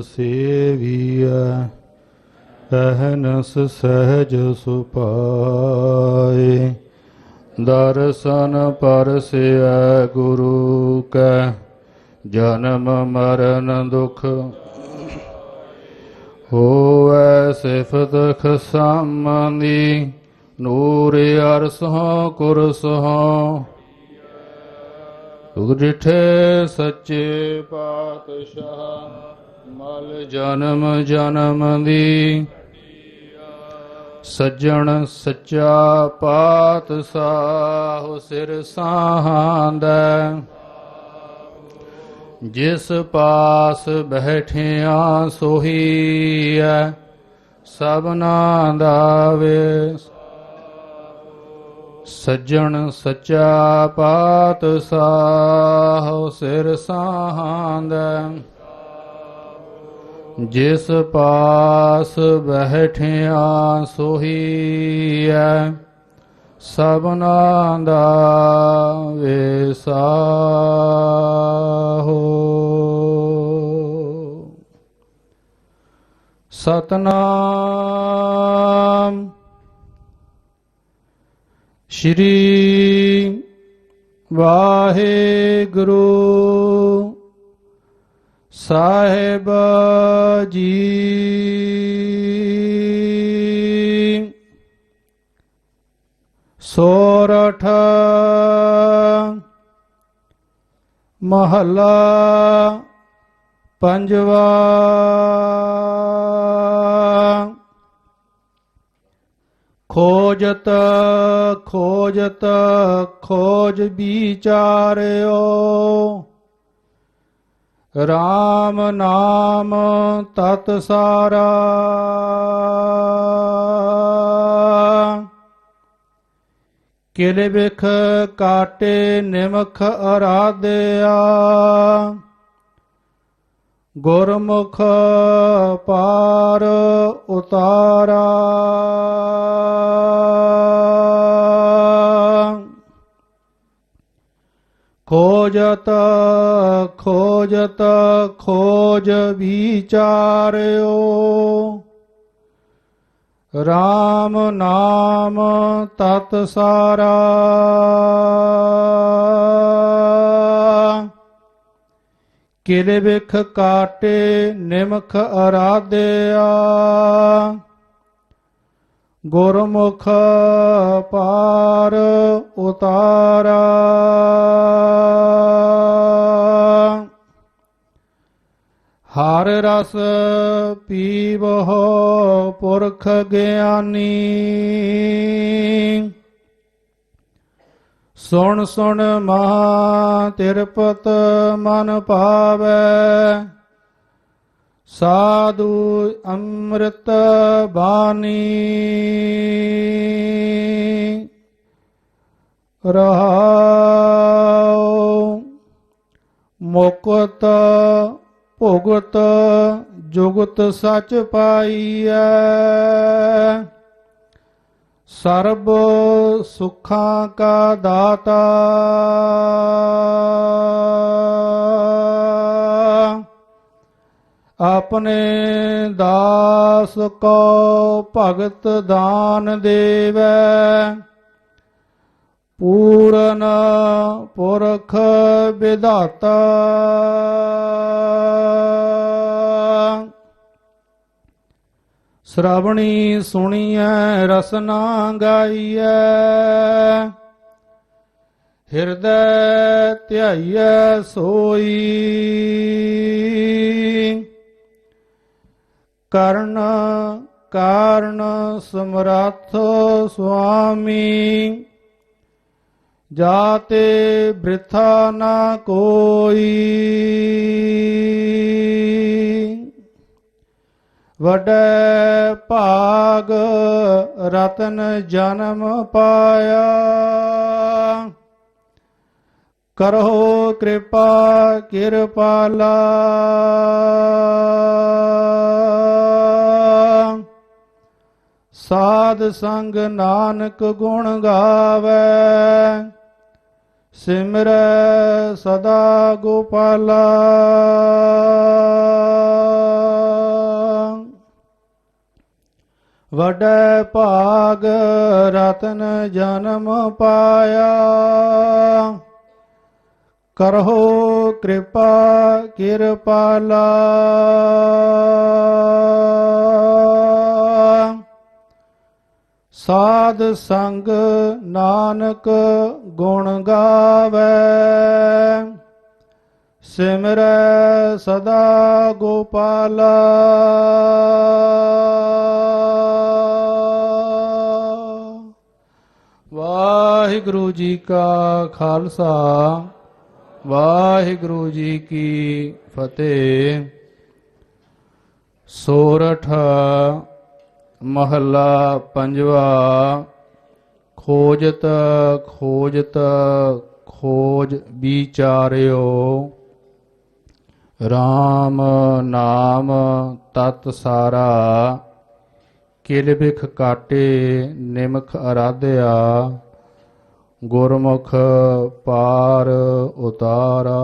ਸੇਵੀਐ, ਅਹਨਸ ਸਹਜ ਸੁਪਾਏ। ਦਰਸ਼ਨ ਪਰਸਿਐ ਗੁਰੂ ਕੈ, ਜਨਮ ਮਰਨ ਦੁਖ। ਹੋਵੈ ਸਿਫਤ ਖਸਮਨੀ ਨੂਰ ਅਰਸੋਂ ਕੁਰਸੋਂ। ਤੁਗ ਡਿਠੇ ਸੱਚੇ ਪਾਤਸ਼ਾਹ ਮਲ ਜਨਮ ਜਨਮ ਦੀ। ਸੱਜਣ ਸੱਚਾ ਪਾਤਸ਼ਾਹ ਸਿਰ ਸਾਹਾਂਦੈ। ਜਿਸ ਪਾਸ ਬੈਠਿਆ ਸੋਹੀਐ ਸਭਨਾ ਦਾ ਵੇ ਸੱਜਣ ਸੱਚਾ ਪਾਤਸ਼ਾਹ ਸਿਰ ਸਾਹਾਂਦੈ। ਜਿਸ ਪਾਸ ਬੈਠਿਆ ਸੋਹੀਐ ਸਭਨਾ ਦਾ ਵੇਸਾਹੋ ਸਤਨਾਮ ਸ਼੍ਰੀ ਵਾਹਿਗੁਰੂ। ਸਾਹਿਬ ਜੀ। ਸੋਰਠ ਮਹੱਲਾ ਪੰਜਵਾ। ਖੋਜਤ ਖੋਜਤ ਖੋਜ ਵਿਚਾਰਿਓ। ਰਾਮ ਨਾਮ ਤਤ ਸਾਰਾ। ਕਿਲੇ ਵਿਖ ਕਾਟੇ ਨਿਮਖ ਅਰਾਧਿਆ। ਗੁਰਮੁਖ ਪਾਰ ਉਤਾਰਾ। ਖੋਜਤ ਖੋਜਤ ਖੋਜ ਵਿਚਾਰਿਓ। RAM ਨਾਮ ਤਤ ਸਾਰਾ। ਕਿਲੇ ਵਿਖ ਕਾਟੇ ਨਿਮਖ ਅਰਾਧਿਆ। ਗੁਰਮੁਖ ਪਾਰ ਉਤਾਰਾ। ਹਰ ਰਸ ਪੀਵਹੁ ਪੁਰਖ ਗਿਆਨੀ। ਸੁਣ ਸੁਣ ਮਹਾ ਤਿਰਪਤ ਮਨ ਭਾਵੈ ਸਾਧੂ ਅੰਮ੍ਰਿਤ ਬਾਣੀ। ਰਹਾਉ ਮੁਕਤ ਭੁਗਤ ਜੁਗਤ ਸਚ ਪਾਈਐ। ਸਰਬ ਸੁਖਾਂ ਕਾ ਦਾਤਾ। ਆਪਣੇ ਦਾਸ ਕੋ ਭਗਤ ਦਾਨ ਦੇਵੈ। ਪੂਰਨ ਪੁਰਖ ਵਿਧਾਤਾ। ਸ਼੍ਰਵਣੀ ਸੁਣੀਐ, ਰਸਨਾ ਗਾਈਐ। ਹਿਰਦੈ ਧਿਆਈਐ, ਸੋਈ। ਕਰਨ, ਕਾਰਨ ਸਮਰੱਥ ਸੁਆਮੀ। ਜਾਤੇ ਬ੍ਰਿਥਾ ਨਾ ਕੋਈ। ਵਡੈ ਭਾਗ ਰਤਨ ਜਨਮ ਪਾਇਆ। ਕਰੋ ਕਿਰਪਾ ਕਿਰਪਾਲਾ ਸਾਧ ਸੰਗ ਨਾਨਕ ਗੁਣ ਗਾਵੇ। ਸਿਮਰੈ ਸਦਾ ਗੋਪਾਲਾ। ਵਡੈ ਭਾਗ ਰਤਨ ਜਨਮ ਪਾਇਆ। ਕਰਹੋ ਕਿਰਪਾ ਕਿਰਪਾਲਾ। ਸਾਧ ਸੰਗ ਨਾਨਕ ਗੁਣ ਗਾਵੇ। ਸਿਮਰੈ ਸਦਾ ਗੋਪਾਲਾ। ਵਾਹਿਗੁਰੂ ਜੀ ਕਾ ਖਾਲਸਾ, ਵਾਹਿਗੁਰੂ ਜੀ ਕੀ ਫਤਿਹ। ਸੋਰਠ ਮਹੱਲਾ ਪੰਜਵਾ, ਖੋਜਤ ਖੋਜਤ, ਖੋਜ ਵਿਚਾਰਿਓ। RAM ਨਾਮ ਤਤ ਸਾਰਾ, ਕਿਲ ਬਿਖ ਕਾਟੇ ਨਿਮਖ ਅਰਾਧਿਆ। ਗੁਰਮੁਖ ਪਾਰ ਉਤਾਰਾ।